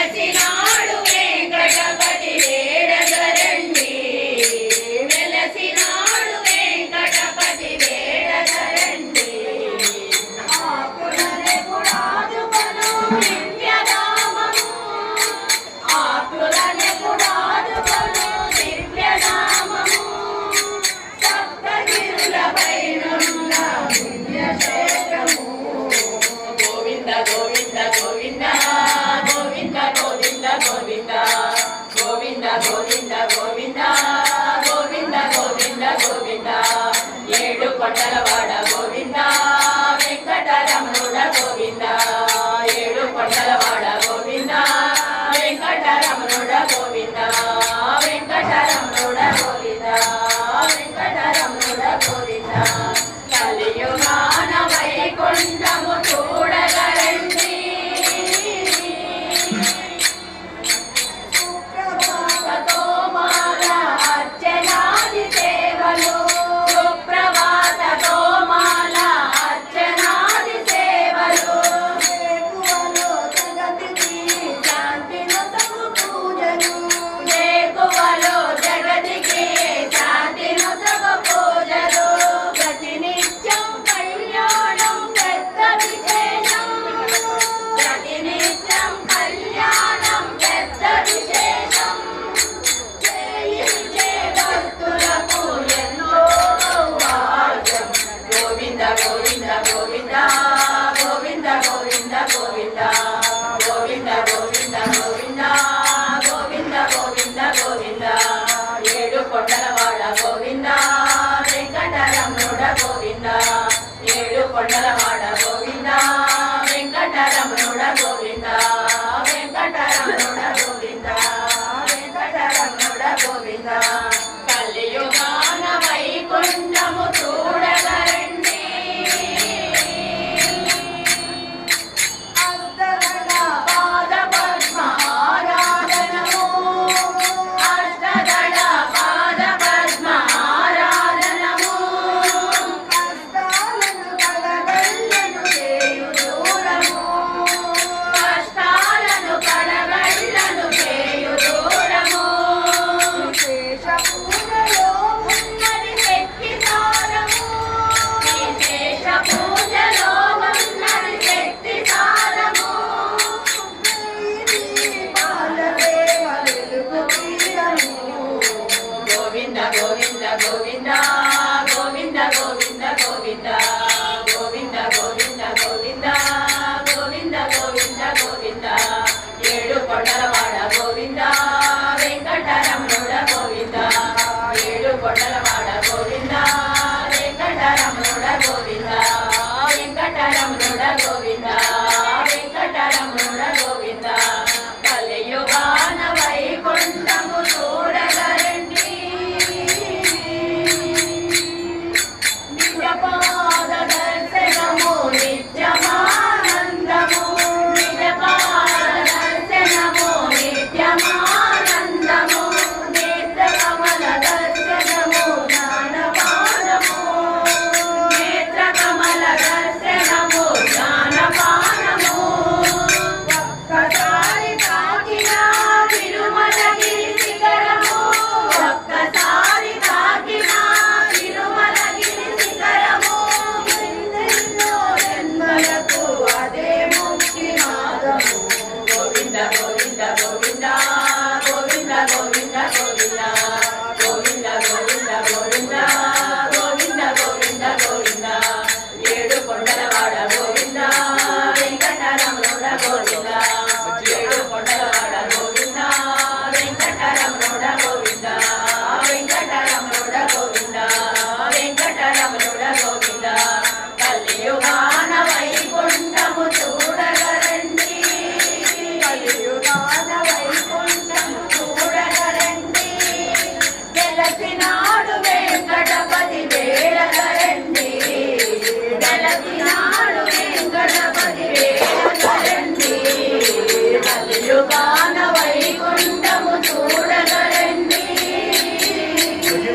వెలసినాడు Venkatapati వేడగరండి. వెలసినాడు Venkatapati వేడగరండి. ఆకులనెపుడాదుకొను దివ్యనామము. ఆకులనెపుడాదుకొను దివ్యనామము. సప్తగిరులపైనున్న పుణ్యక్షేత్రము acá la